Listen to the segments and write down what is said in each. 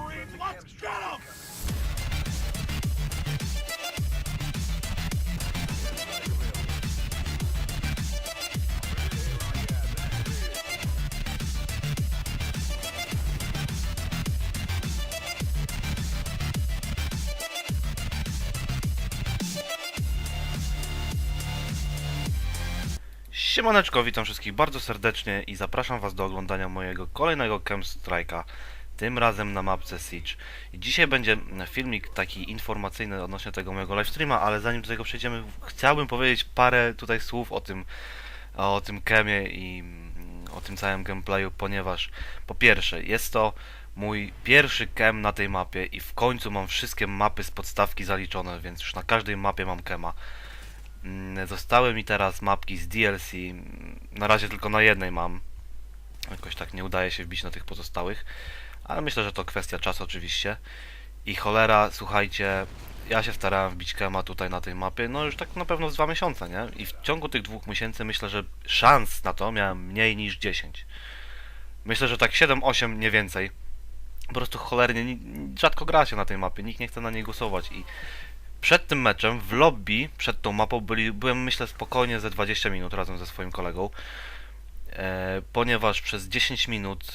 Marines. Let's get them! Siemaneczko, witam wszystkich bardzo serdecznie i zapraszam was do oglądania mojego kolejnego Camp Strike'a, tym razem na mapce Siege. I dzisiaj będzie filmik taki informacyjny odnośnie tego mojego livestreama, ale zanim do tego przejdziemy, chciałbym powiedzieć parę tutaj słów o tym, o tym Kemie i mm, o tym całym gameplayu, ponieważ po pierwsze, jest to mój pierwszy Kem na tej mapie i w końcu mam wszystkie mapy z podstawki zaliczone, więc już na każdej mapie mam Kema. Mm, Zostały mi teraz mapki z DLC. mm, Na razie tylko na jednej mam. Jakoś tak nie udaje się wbić na tych pozostałych. Ale myślę, że to kwestia czasu oczywiście. I cholera, słuchajcie, ja się starałem wbić Kema tutaj na tej mapie, no już tak na pewno z dwa miesiące, nie? I w ciągu tych dwóch miesięcy myślę, że szans na to miałem mniej niż 10. Myślę, że tak 7-8 nie więcej. Po prostu cholernie ni- rzadko gra się na tej mapie, nikt nie chce na niej głosować i przed tym meczem w lobby, przed tą mapą byli, byłem myślę spokojnie ze 20 minut razem ze swoim kolegą, e, ponieważ przez 10 minut,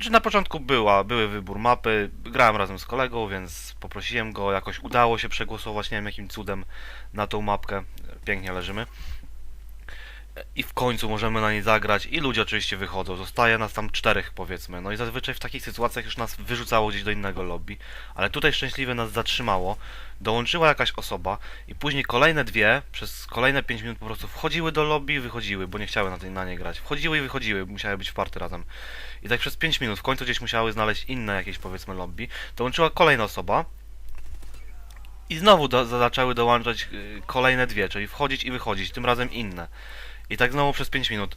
czy na początku była, były wybór mapy, grałem razem z kolegą, więc poprosiłem go, jakoś udało się przegłosować, nie wiem jakim cudem na tą mapkę, pięknie leżymy. I w końcu możemy na niej zagrać i ludzie oczywiście wychodzą, zostaje nas tam czterech powiedzmy, no i zazwyczaj w takich sytuacjach już nas wyrzucało gdzieś do innego lobby, ale tutaj szczęśliwie nas zatrzymało, dołączyła jakaś osoba i później kolejne dwie przez kolejne 5 minut po prostu wchodziły do lobby i wychodziły, bo nie chciały na, tej, na nie grać. Wchodziły i wychodziły, musiały być w party razem. I tak przez 5 minut w końcu gdzieś musiały znaleźć inne jakieś powiedzmy lobby. Dołączyła kolejna osoba i znowu do, zaczęły dołączać y, kolejne dwie, czyli wchodzić i wychodzić, tym razem inne. I tak znowu przez 5 minut.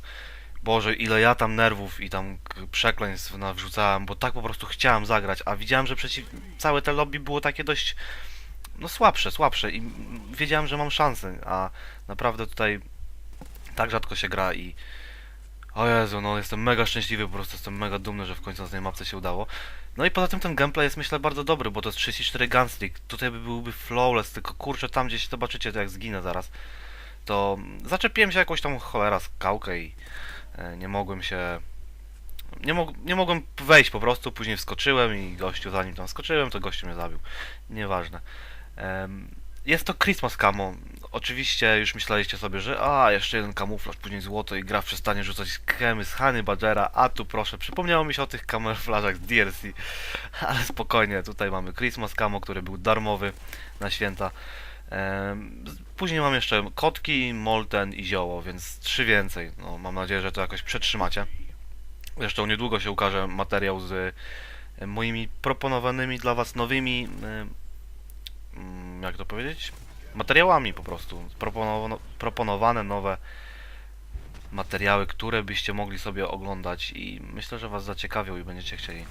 Boże, ile ja tam nerwów i tam przekleństw nawrzucałem, bo tak po prostu chciałem zagrać, a widziałem, że przeciw... całe te lobby było takie dość no słabsze, słabsze i wiedziałem, że mam szansę, a naprawdę tutaj tak rzadko się gra i o Jezu, no jestem mega szczęśliwy, po prostu jestem mega dumny, że w końcu na tej mapce się udało. No i poza tym ten gameplay jest myślę bardzo dobry, bo to jest 34 gunstreak, tutaj by byłby flawless, tylko kurczę tam gdzieś zobaczycie to jak zginę zaraz. To zaczepiłem się jakąś tam cholera skałkę i e, nie mogłem się nie, mog nie mogłem wejść po prostu, później wskoczyłem i gościu zanim tam skoczyłem, to gościu mnie zabił. Nieważne. Jest to Christmas Camo. Oczywiście już myśleliście sobie, że a, jeszcze jeden kamuflaż, później złoto i gra przestanie rzucać kremy z Honey Badgera, a tu proszę, przypomniało mi się o tych kamuflażach z DLC, ale spokojnie, tutaj mamy Christmas Camo, który był darmowy na święta. Później mam jeszcze kotki, molten i zioło, więc trzy więcej. No, mam nadzieję, że to jakoś przetrzymacie. Zresztą niedługo się ukaże materiał z e, moimi proponowanymi dla Was nowymi, e, mm, jak to powiedzieć? Materiałami po prostu. Proponowano, proponowane nowe materiały, które byście mogli sobie oglądać i myślę, że Was zaciekawią i będziecie chcieli.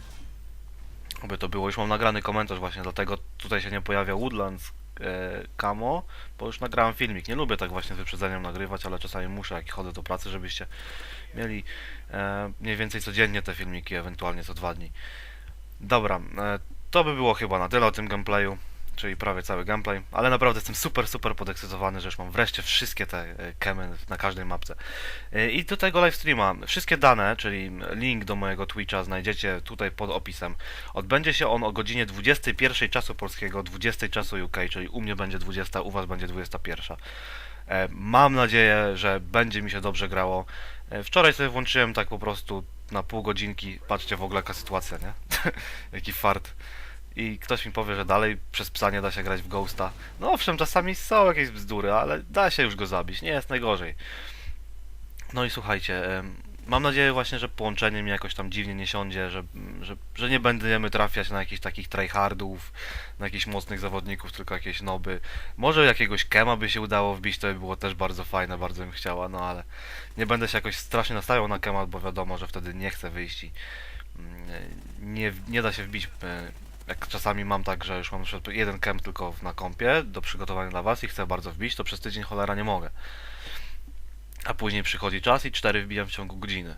Aby to było. Już mam nagrany komentarz właśnie, dlatego tutaj się nie pojawia Woodlands e, Camo, bo już nagrałem filmik. Nie lubię tak właśnie z wyprzedzeniem nagrywać, ale czasami muszę, jak chodzę do pracy, żebyście mieli e, mniej więcej codziennie te filmiki, ewentualnie co dwa dni. Dobra, e, to by było chyba na tyle o tym gameplayu, czyli prawie cały gameplay, ale naprawdę jestem super, super podekscytowany, że już mam wreszcie wszystkie te e, kemy na każdej mapce. E, I do tego livestreama, wszystkie dane, czyli link do mojego Twitcha znajdziecie tutaj pod opisem. Odbędzie się on o godzinie 21 czasu polskiego, 20 czasu UK, czyli u mnie będzie 20, u was będzie 21. E, Mam nadzieję, że będzie mi się dobrze grało. Wczoraj sobie włączyłem tak po prostu na pół godzinki. Patrzcie w ogóle jaka sytuacja, nie? Jaki fart. I ktoś mi powie, że dalej przez psa nie da się grać w Ghosta. No owszem, czasami są jakieś bzdury, ale da się już go zabić, nie jest najgorzej. No i słuchajcie, mam nadzieję właśnie, że połączenie mi jakoś tam dziwnie nie siądzie, że, że, że nie będziemy trafiać na jakichś takich tryhardów, na jakichś mocnych zawodników, tylko jakieś noby. Może jakiegoś kema by się udało wbić, to by było też bardzo fajne, bardzo bym chciała, no ale nie będę się jakoś strasznie nastawiał na kema, bo wiadomo, że wtedy nie chcę wyjść i mm, nie, nie da się wbić. Jak czasami mam tak, że już mam na jeden kem tylko na kompie do przygotowania dla was i chcę bardzo wbić, to przez tydzień cholera nie mogę. A później przychodzi czas i cztery wbijam w ciągu godziny.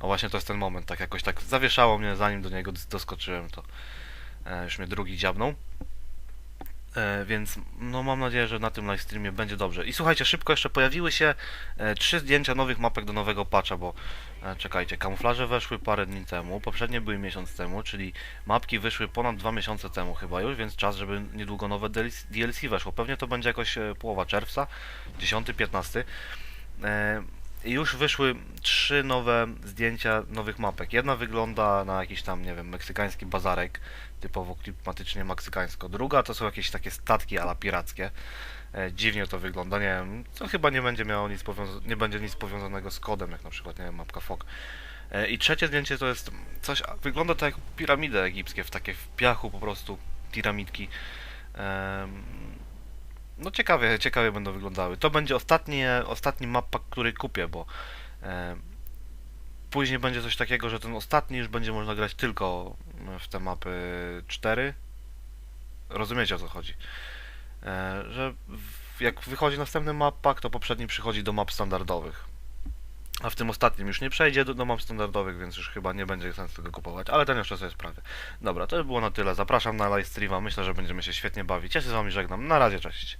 A właśnie to jest ten moment, tak jakoś tak zawieszało mnie, zanim do niego dos- doskoczyłem, to e, już mnie drugi dziabnął. E, więc no mam nadzieję, że na tym live streamie będzie dobrze. I słuchajcie, szybko jeszcze pojawiły się e, trzy zdjęcia nowych mapek do nowego patcha, bo e, czekajcie, kamuflaże weszły parę dni temu, poprzednie były miesiąc temu, czyli mapki wyszły ponad dwa miesiące temu chyba już, więc czas, żeby niedługo nowe DLC weszło. Pewnie to będzie jakoś połowa czerwca, 10-15. Już wyszły trzy nowe zdjęcia nowych mapek. Jedna wygląda na jakiś tam, nie wiem, meksykański bazarek, typowo klimatycznie meksykańsko. Druga to są jakieś takie statki ala pirackie. E, dziwnie to wygląda, nie wiem, to chyba nie będzie miało nic nie będzie nic powiązanego z kodem, jak na przykład, nie wiem, mapka FOK. E, I trzecie zdjęcie to jest coś, wygląda to jak piramidy egipskie, w takie w piachu po prostu piramidki. Em, no ciekawie, ciekawie będą wyglądały. To będzie ostatni, ostatni mapa, który kupię, bo e, później będzie coś takiego, że ten ostatni już będzie można grać tylko w te mapy 4. Rozumiecie o co chodzi? E, że w, jak wychodzi następny map pack, to poprzedni przychodzi do map standardowych. A w tym ostatnim już nie przejdzie do map standardowych, więc już chyba nie będzie sensu tego kupować, ale ten jeszcze sobie sprawię. Dobra, to by było na tyle. Zapraszam na live streama. Myślę, że będziemy się świetnie bawić. Ja się z wami żegnam. Na razie, cześć.